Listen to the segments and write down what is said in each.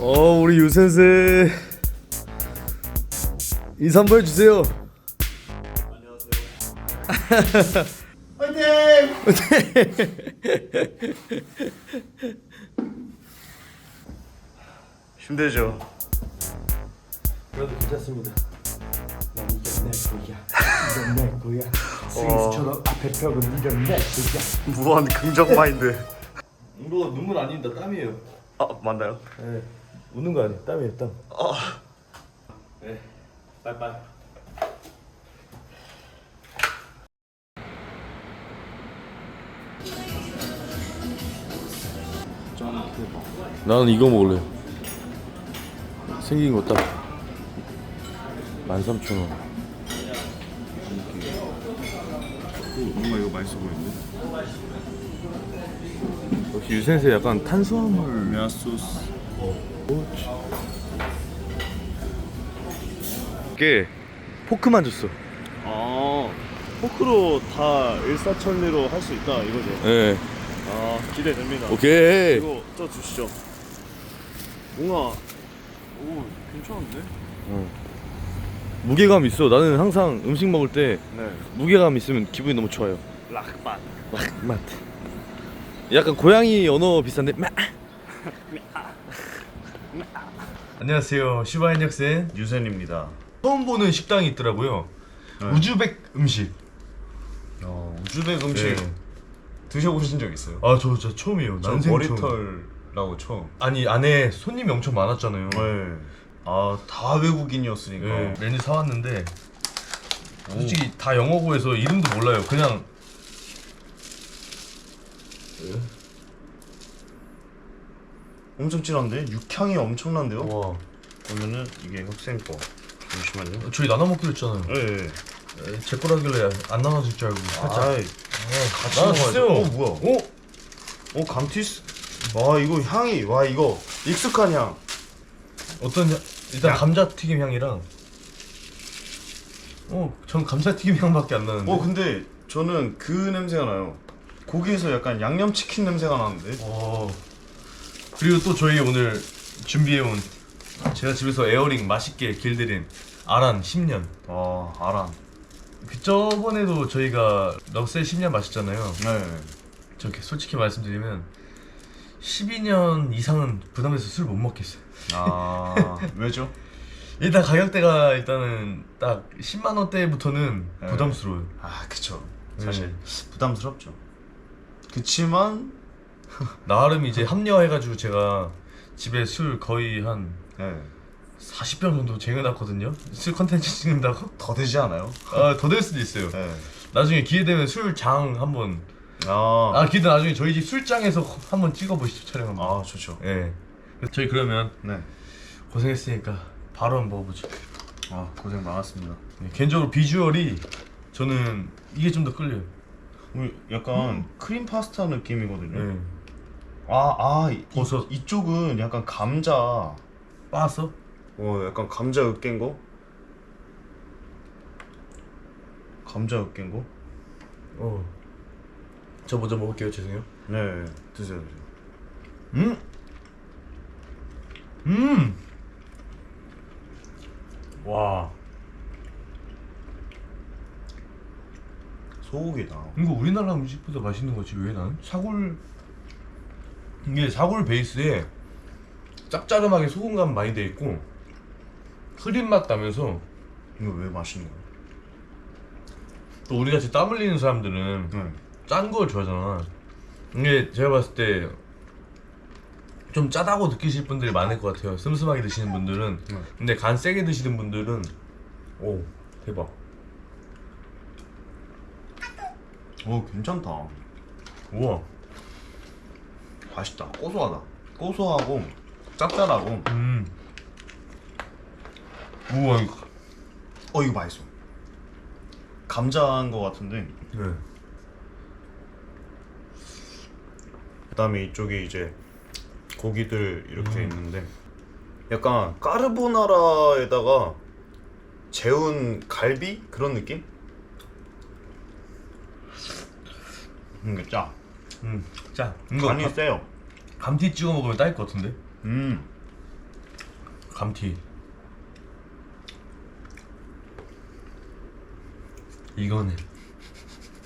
어 우리 유센세 인사 한번 해주세요. 힘들죠. 그래도 괜찮습니다. 난 이겼네 거야. 이겼네 거야. 스위스처럼 앞에 벽은 이겼네 거야. 무한 긍정 마인드. 이거 눈물 아닙니다. 땀이에요. 아 맞나요? 네 우는 거 아니에요 땀이에요 땀아 네, 빠이빠이. 나는 이거 먹을래. 생긴 거 딱. 13,000원. 뭔가 이거 맛있어 보이는데? 역시 유센세 약간 탄수화물. 메아소스. 이게 포크만 줬어. 아 포크로 다 일사천리로 할 수 있다 이거죠. 네. 아 기대됩니다. 오케이. 이거 쪄 주시죠. 뭔가 오 괜찮은데? 무게감 있어. 나는 항상 음식 먹을 때 네. 무게감 있으면 기분이 너무 좋아요. 락반. 맛. 약간 고양이 언어 비슷한데. 마. 안녕하세요. 시바인 학생. 유센입니다. 처음 보는 식당이 있더라고요. 네. 우즈벡 음식. 어, 우즈벡 음식 네. 드셔보신 적 있어요? 아, 저 진짜 처음이에요. 저 난생 처음. 머리털라고 처음. 아니 안에 손님이 엄청 많았잖아요. 네. 아 다 외국인이었으니까. 네, 메뉴 사왔는데 솔직히 다 영어고 해서 이름도 몰라요. 그냥 엄청 진한데? 육향이 엄청난데요? 와 그러면은 이게 학생 거. 잠시만요. 저희 나눠 먹기로 했잖아요. 네. 네. 에, 제 거라길래 안 나눠줄 줄 알고 살짝. 아이, 같이 나눠주세요. 먹어야죠. 어 뭐야? 어? 어 감튀스? 와 이거 향이 와 이거 익숙한 향. 어떤 향? 일단 야. 감자튀김 향이랑 어, 전 감자튀김 향밖에 안 나는데. 어 근데 저는 그 냄새가 나요. 고기에서 약간 양념 치킨 냄새가 나는데. 어. 그리고 또 저희 오늘 준비해온 제가 집에서 에어링 맛있게 길들인 아란 10년. 와 아란. 그 저번에도 저희가 럭셀 10년 마셨잖아요. 네. 저렇게 솔직히 말씀드리면 12년 이상은 부담해서 술 못 먹겠어요. 아 왜죠? 일단 가격대가 일단은 딱 10만 원대부터는 네. 부담스러워요. 아 그쵸. 네. 사실 부담스럽죠. 그치만 나름 이제 합리화해가지고 제가 집에 술 거의 한 네. 40병 정도 쟁여놨거든요. 술 컨텐츠 찍는다고? 더 되지 않아요? 아, 더 될 수도 있어요. 네. 나중에 기회 되면 술장 한번 아, 아 기회 나중에 저희 집 술장에서 한번 찍어보시죠 촬영 한번. 아 좋죠. 예. 저희 그러면 네. 고생했으니까 바로 한번 먹어보죠. 아 고생 많았습니다. 네, 개인적으로 비주얼이 저는 이게 좀 더 끌려요. 우리 약간 크림 파스타 느낌이거든요. 네. 아, 아, 이, 버섯. 이쪽은 약간 감자. 어, 빠서? 약간 감자 으깬 거? 감자 으깬 거? 어. 저 먼저 먹을게요. 죄송해요. 네, 드세요, 드세요. 음. 음. 와. 소고기다. 이거 우리나라 음식보다 맛있는 거지 왜 난? 사골 이게 사골 베이스에 짭짤하게 소금간 많이 돼 있고 크림 맛 나면서 이거 왜 맛있는 거야? 또 우리 같이 땀 흘리는 사람들은 네. 짠걸 좋아하잖아. 이게 제가 봤을 때 좀 짜다고 느끼실 분들이 많을 것 같아요. 슴슴하게 드시는 분들은. 네. 근데 간 세게 드시는 분들은 오 대박. 오, 괜찮다. 우와. 맛있다. 고소하다. 고소하고 짭짤하고. 음. 우와 이거. 어, 이거 맛있어. 감자인 거 같은데. 네. 그다음에 이쪽에 이제 고기들 이렇게 음. 있는데 약간 까르보나라에다가 재운 갈비 그런 느낌? 이게 짜. 음. 자 이거 간이 감, 세요. 감튀 찍어 먹으면 딸 것 같은데. 음. 감튀. 이거는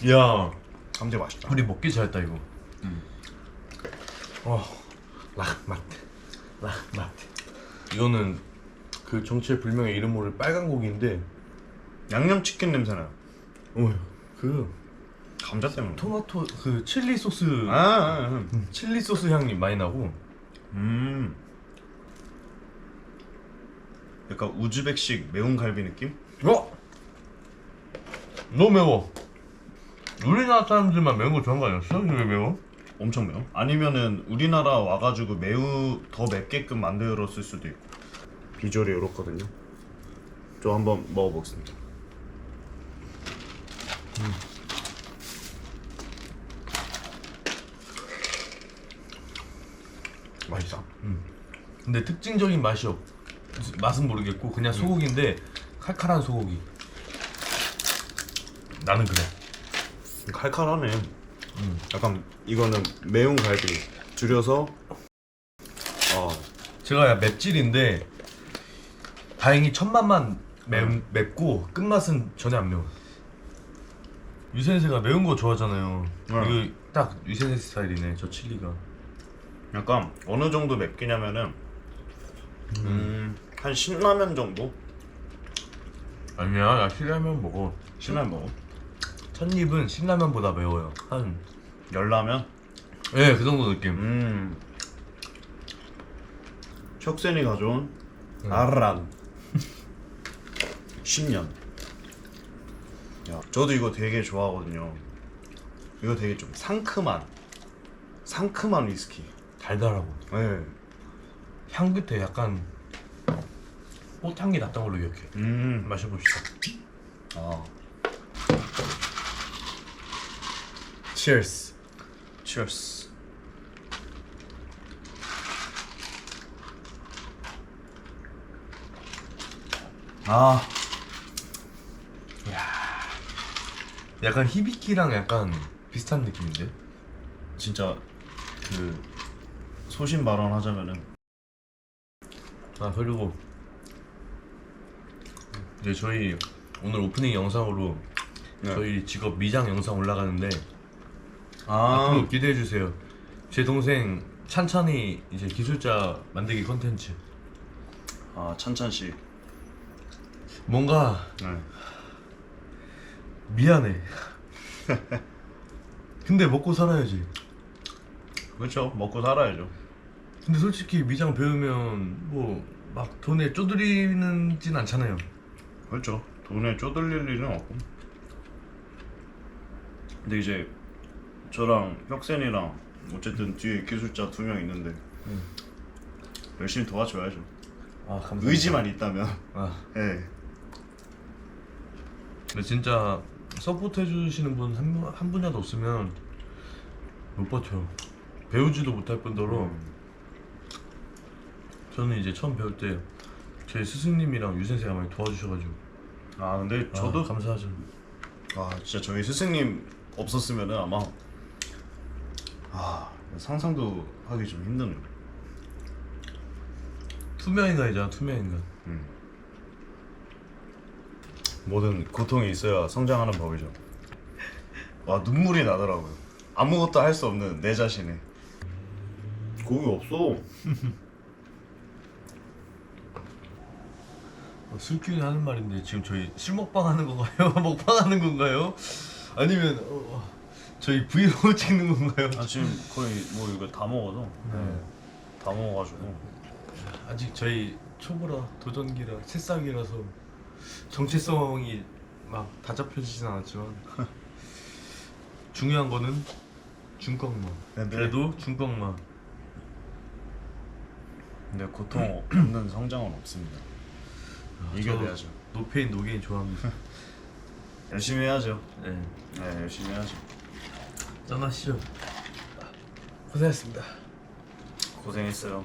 야 감튀 맛있다. 우리 먹기 잘했다 이거. 음. 어 락마트 락마트. 이거는 그 정체 불명의 이름 모를 빨간 고기인데 양념 치킨 냄새나요. 어그 감자 때문에. 토마토 그 칠리 소스 아, 아, 아. 음, 칠리 소스 향이 많이 나고 음. 약간 우즈벡식 매운 갈비 느낌? 어? 너무 매워. 우리나라 사람들만 매운 거 좋아하는 거 아니었어? 이게 왜 매워? 엄청 매워? 아니면은 우리나라 와가지고 매우 더 맵게끔 만들었을 수도 있고 비주얼이 이렇거든요 저 한번 먹어보겠습니다 맛있어 근데 특징적인 맛이 없. 맛은 모르겠고 그냥 소고기인데 칼칼한 소고기. 나는 그래. 칼칼하네 약간 이거는 매운 갈비 줄여서 어 제가 맵찔인데 다행히 첫 맛만 매, 맵고 끝맛은 전혀 안 매워. 유센세가 매운 거 좋아하잖아요. 네. 이거 딱 유센세 스타일이네. 저 칠리가. 약간 어느 정도 맵기냐면은 음, 한 신라면 정도? 아니야, 나 신라면 먹어. 신라면 먹어 첫 입은 신라면보다 매워요. 한 열라면? 예, 그 정도 느낌. 음 혁센이 가져온 음. 아란 10년 야, 저도 이거 되게 좋아하거든요 이거 되게 좀 상큼한 상큼한 위스키 달달하고 네. 향 끝에 약간 꽃향기 났던 걸로 기억해. 음 마셔봅시다. 아. Cheers. Cheers 아 약간 히비키랑 약간 비슷한 느낌인데? 진짜 그 소신 발언하자면은 아 그리고 이제 저희 오늘 오프닝 영상으로 네. 저희 직업 미장 영상 올라가는데 아 앞으로 기대해 주세요. 제 동생 찬찬이 이제 기술자 만들기 컨텐츠. 아 찬찬씨 뭔가 네. 미안해. 근데 먹고 살아야지. 그렇죠 먹고 살아야죠 근데 솔직히 미장 배우면 뭐 막 돈에 쪼들리는진 않잖아요. 그렇죠 돈에 쪼들릴 일은 없고 근데 이제 저랑 혁센이랑 어쨌든 뒤에 기술자 두 명 있는데 음. 열심히 도와줘야죠 아 감사합니다. 의지만 있다면 아 예 근데 진짜 서포트 해주시는 분 한 한 분이라도 없으면 못 버텨. 배우지도 못할 뿐더러 음. 저는 이제 처음 배울 때 제 스승님이랑 유sen세가 많이 도와주셔가지고. 아 근데 아, 저도 감사하죠. 아 진짜 저희 스승님 없었으면은 아마 아 상상도 하기 좀 힘드네요 투명인간이잖아 투명인간. 뭐든 고통이 있어야 성장하는 법이죠. 와 눈물이 나더라고요. 아무것도 할 수 없는 내 자신이 고기 없어 술기운이 하는 말인데 지금 저희 술 먹방 하는 건가요? 먹방 하는 건가요? 아니면 어, 어, 저희 브이로그 찍는 건가요? 아 지금 거의 뭐 이거 다 먹어서 네. 다 먹어가지고 아직 저희 초보라 도전기라 새싹이라서 정체성이 막 다 잡혀지진 않았지만 중요한 거는 중꺽만 네, 네. 그래도 중꺽만 근데 고통 없는 성장은 없습니다 이겨내야죠. 노페인 노게인 좋아합니다. 열심히 해야죠. 네. 네 열심히 해야죠. 짠하시죠? 고생했습니다. 고생했어요